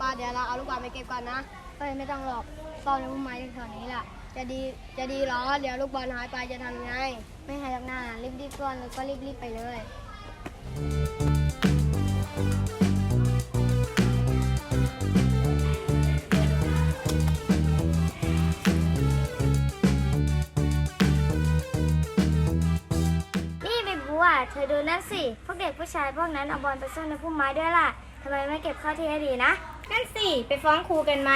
ป้าเดี๋ยวเราเอาลูกบอลไปเก็บก่อนนะเฮ้ยไม่ต้องหรอกซ่อนในพุ่มไม้แถวนี้แหละจะดีจะดีเหรอ เดี๋ยวลูกบอลหายไปจะทำยังไง ไม่ให้ลักหน้ารีบรีบซ่อนแล้วก็รีบรีบไปเลยนี่ใบบัวเธอดูนั่นสิ พวกเด็กผู้ชายพวกนั้นเอาบอลไปซ่อนในพุ่มไม้ด้วยล่ะ ทำไมไม่เก็บเข้าที่ให้ดีนะ นั่นสิ ไปฟ้องครูกันไหม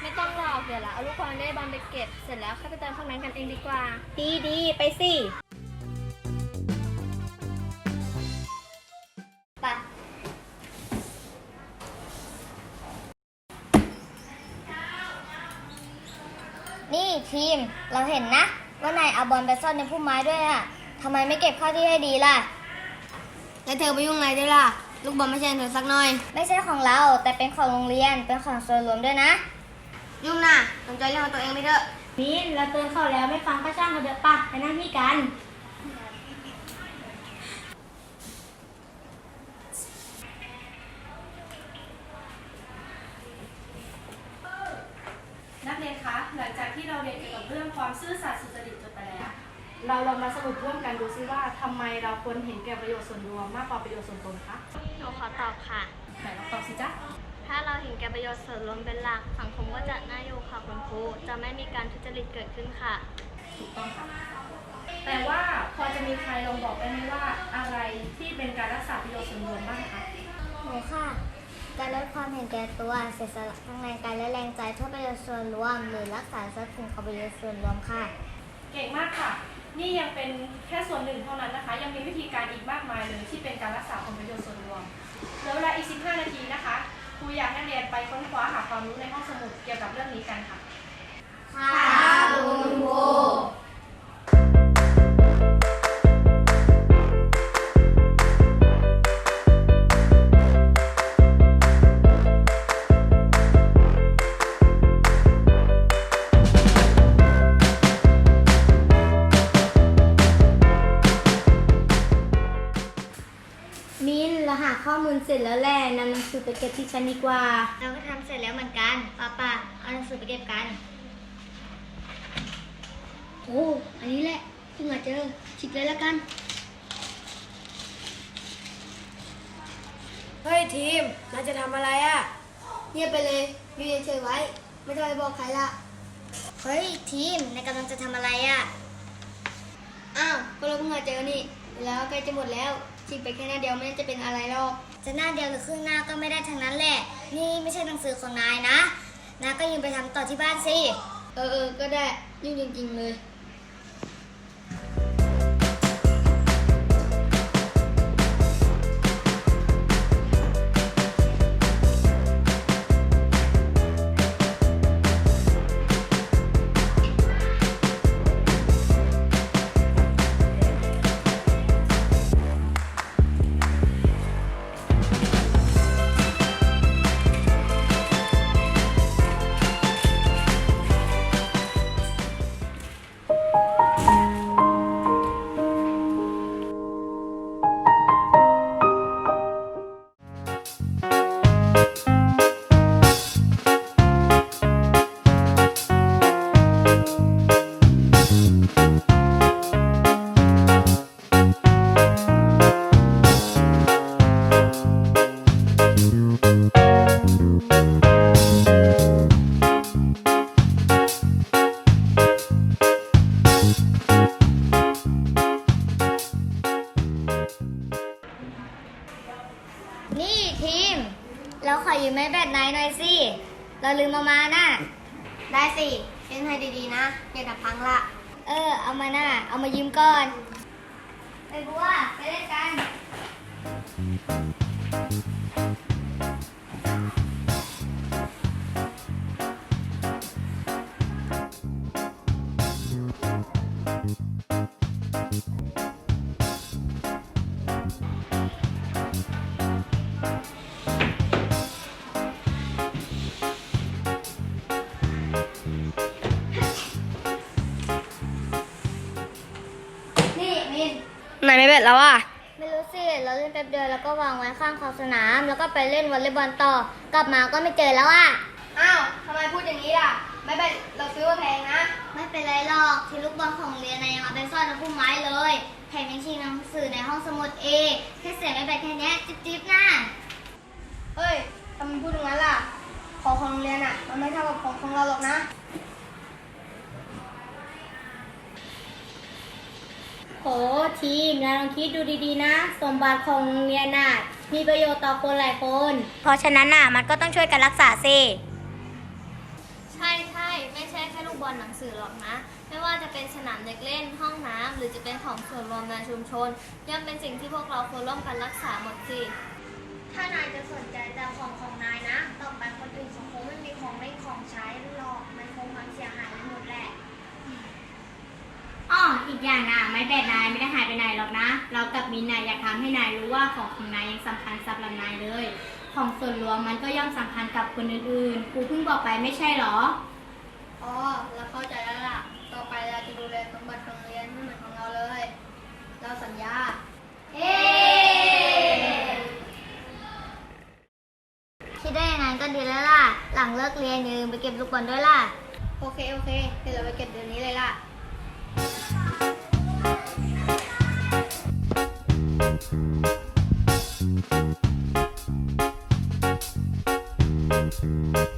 ไม่ต้องหรอกเดี๋ยวเราเอาลูกบอลได้บอลไปเก็บ เสร็จแล้วค่อยไปเติมพวกนั้นกันเองดีกว่า ดีดีๆไปสิปะนี่ทีมเราเห็นนะ ว่านายเอาบอลไปซ่อนในพุ่มไม้ด้วยอะทำไมไม่เก็บเข้าที่ให้ดีล่ะ แล้วเธอไปยุ่งอะไรด้วยล่ะ ลูกบอลไม่ใช่เธอสักหน่อย ไม่ใช่ของเราแต่เป็นของโรงเรียนเป็นของส่วนรวมด้วยนะ ยุ่งน่ะสนใจเรื่องของตัวเองไม่เถอะมินเราเตือนเขาแล้วไม่ฟังก็ช่างเขาเถอะป่ะไปนั่งที่กัน นักเรียนคะ หลังจากที่เราเรียนเกี่ยวกับเรื่องความซื่อสัตย์สุจริตจบไปแล้ว เราลองมาสรุปร่วมกันดูซิว่าทำไมเราควรเห็นแก่ประโยชน์ส่วนรวมมากกว่าประโยชน์ส่วนตนคะห นูขอตอบค่ะ ไหนลองตอบสิจ๊ะ ถ้าเราเห็นแก่ประโยชน์ส่วนรวมเป็นหลัก สังคมก็จะน่าอยู่ค่ะคุณครู จะไม่มีการทุจริตเกิดขึ้นค่ะ ถูกต้องค่ะ แต่ว่าพอจะมีใครลองบอกได้ไหมว่าอะไรที่เป็นการรักษาประโยชน์ส่วนรวมบ้างคะ หนูค่ะ การลดความเห็นแก่ตัวเสียสละทั้งแรงกายและแรงใจเพื่อประโยชน์ส่วนรวม หรือรักษาทรัพย์สินของประโยชน์ส่วนรวมค่ะ เก่งมากค่ะ นี่ยังเป็นแค่ส่วนหนึ่งเท่านั้นนะคะ ยังมีวิธีการอีกมากมายเลยที่เป็นการรักษาผลประโยชน์ส่วนรวมเหลือเวลาอีก 15 นาทีนะคะครูอยากให้นักเรียนไปค้นคว้าหาความรู้ในห้องสมุดเกี่ยวกับเรื่องนี้กันค่ะค่ะคุณครู มินเราหาข้อมูลเสร็จแล้วแหละนำหนังสือไปเก็บที่ชั้นดีกว่า เราก็ทำเสร็จแล้วเหมือนกันป้าป้าเอาหนังสือไปเก็บกัน โอ้อันนี้แหละเพิ่งมาเจอชิกเลยแล้วกัน เฮ้ยทีมนายจะทำอะไรอะ่ะ เงียบไปเลยอยู่เฉยๆไว้ ไม่ต้องไปบอกใครละเฮ้ยทีมนายกำลังจะทำอะไรอะ อ้าวก็เราเพิ่งมาเจอนี่ แล้วใกล้จะหมดแล้ว ชิกไปแค่หน้าเดียวไม่น่าจะเป็นอะไรหรอก จะหน้าเดียวหรือครึ่งหน้าก็ไม่ได้ทั้งนั้นแหละ นี่ไม่ใช่หนังสือของนายนะ นายก็ยืมไปทำต่อที่บ้านสิ เออเออก็ได้ยุ่งจริงๆเลย เราขอยืมไม้แบตนายหน่อยสิ เราลืมเอามาน่ะ ได้สิเล่นให้ดีๆนะอย่าดับพังละ เออ เอามาน่ะ เอามายืมก่อน ไปบัว ไปเล่นกัน ไหนไม่เบ็ดแล้วอะไม่รู้สิ เราเล่นแป๊บเดียวแล้วก็วางไว้ข้างขอบสนาม แล้วก็ไปเล่นวอลเลย์บอลต่อ กลับมาก็ไม่เจอแล้วอะ อ้าวทำไมพูดอย่างนี้ล่ะ ไม่เป็น เราซื้อมาแพงนะ ไม่เป็นไรหรอกที่ลูกบอลของโรงเรียนนายยังเอาไปซ่อนในพุ่มไม้เลย แถมยังชิงหนังสือในห้องสมุดเองแค่เสียไม่ไปแค่เนี้ยจิ๊บจิ๊บน่ะเฮ้ยทำไมพูดอย่างนั้นล่ะ ของของโรงเรียนอะ มันไม่เท่ากับของของเราหรอกนะ โหทีมนายลองคิดดูดีๆนะ สมบัติของโรงเรียนน่ะมีประโยชน์ต่อคนหลายคน เพราะฉะนั้นน่ะมันก็ต้องช่วยกันรักษาสิใช่ใช่ไม่ใช่แค่ลูกบอลหนังสือหรอกนะ ไม่ว่าจะเป็นสนามเด็กเล่นห้องน้ำหรือจะเป็นของส่วนรวมในชุมชนย่อมเป็นสิ่งที่พวกเราควรร่วมกันรักษาหมดสิถ้านายจะสนใจแต่ของของนายนะ ต่อไปคนอื่นเขาคงไม่มีของเล่นของใช้หรอก มันคงพังเสียหายไปหมดแหละ อ้ออีกอย่างนะไม้แบดนายไม่ได้หายไปไหนหรอกนะ เรากับมินนายอยากทำให้นายรู้ว่าของของนายยังสำคัญสำหรับนายเลย ของส่วนรวมมันก็ย่อมสำคัญกับคนอื่นๆครูเพิ่งบอกไปไม่ใช่หรอ อ๋อเราเข้าใจแล้วล่ะ ต่อไปเราจะดูแลสมบัติของโรงเรียนให้เหมือนของเราเลย เราสัญญาเฮ้คิดได้ยังไงก็ดีแล้วล่ะ หลังเลิกเรียนอย่าลืมไปเก็บลูกบอลด้วยล่ะ โอเค โอเค เดี๋ยวเราไปเก็บเดี๋ยวนี้เลยล่ะ เ